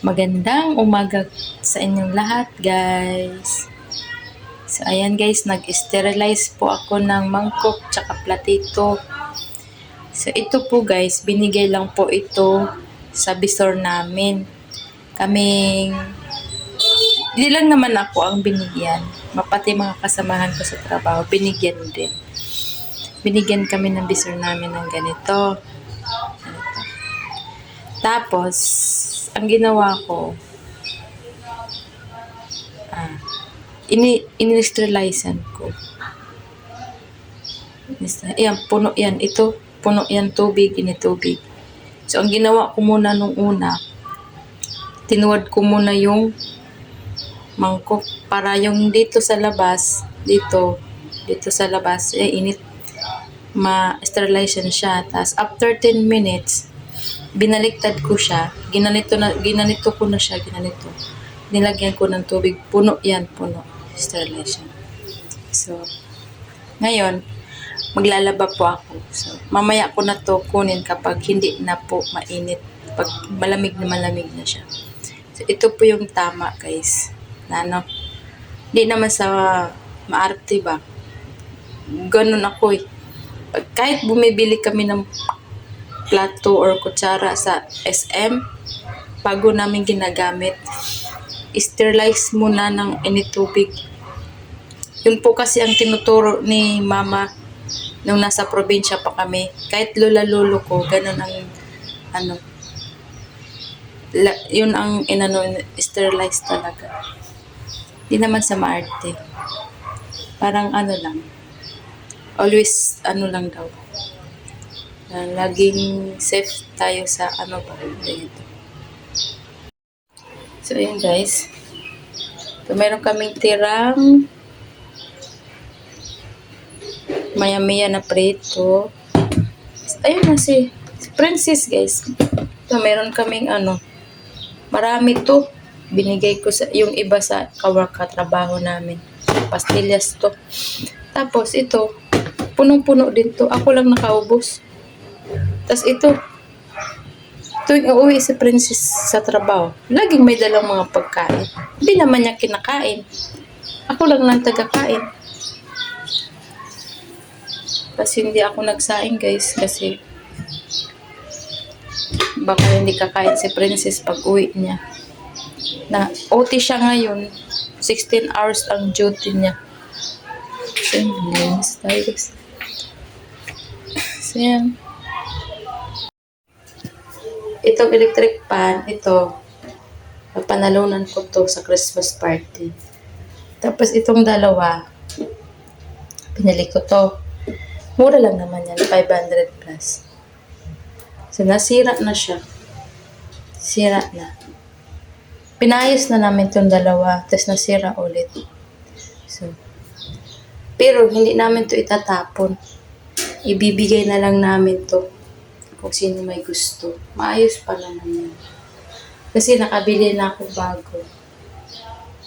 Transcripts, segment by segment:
Magandang umaga sa inyong lahat, guys. So, ayan guys, nag-sterilize po ako ng mangkok tsaka platito. So, ito po guys, binigay lang po ito sa bisor namin. Kaming, hindi lang naman ako ang binigyan. Mapati mga kasamahan ko sa trabaho, binigyan din. Binigyan kami ng bisor namin ng ganito. Ganito. Tapos, ang ginawa ko, ah, ini inisterilizean ko. Ayan, puno yan. Ito, puno yan tubig, ini tubig. So, ang ginawa ko muna nung una, tinuwad ko muna yung mangkok para yung dito sa labas, dito, dito sa labas, eh, init, ma-sterilization siya. Tapos, after 10 minutes, binaliktad ko siya, ginanito na ginanito ko na siya, ginanito. Nilagyan ko ng tubig, puno 'yan, puno. Sterilization. So, ngayon, maglalaba po ako. So, mamaya ko na to kunin kapag hindi na po mainit. Pag malamig na malamig na siya. So, ito po yung tama, guys. Na ano, hindi naman sa maarte ba. Ganun ako eh. Pag, kahit bumibili kami ng plato or kutsara sa SM bago namin ginagamit. Sterilize muna ng initubig. Yun po kasi ang tinuturo ni mama nung nasa probinsya pa kami. Kahit lola-lolo ko, ganun ang ano, la, yun ang inano, sterilize talaga. Di naman sa maarte. Parang ano lang, always ano lang daw, na laging safe tayo sa ano ba ganito. So, ayun guys. So, meron kaming tirang maya-maya na prito. Ayun na si, si Princess guys. So, meron kaming ano, marami to. Binigay ko sa, yung iba sa katrabaho namin. Pastillas to. Tapos ito, punong-puno din to. Ako lang nakaubos. Tapos ito, tuwing uuwi si Princess sa trabaho, laging may dalang mga pagkain. Hindi naman niya kinakain. Ako lang lang tagakain. Kasi hindi ako nagsaing guys kasi baka hindi kakain si Princess pag uwi niya. Na OT siya ngayon. 16 hours ang duty niya. So, yun, guys. So, yan itong electric pan, ito, panalunan ko to sa Christmas party. Tapos itong dalawa, pinili ko to. Mura lang naman yan, 500 plus. So, nasira na siya. Sira na. Pinayos na namin itong dalawa, tapos nasira ulit. So, pero hindi namin to itatapon. Ibibigay na lang namin to kung sino may gusto. Maayos pala naman. Kasi nakabili na ako bago.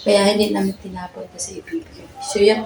Kaya hindi namin tinapon kasi ibibigay. So, yan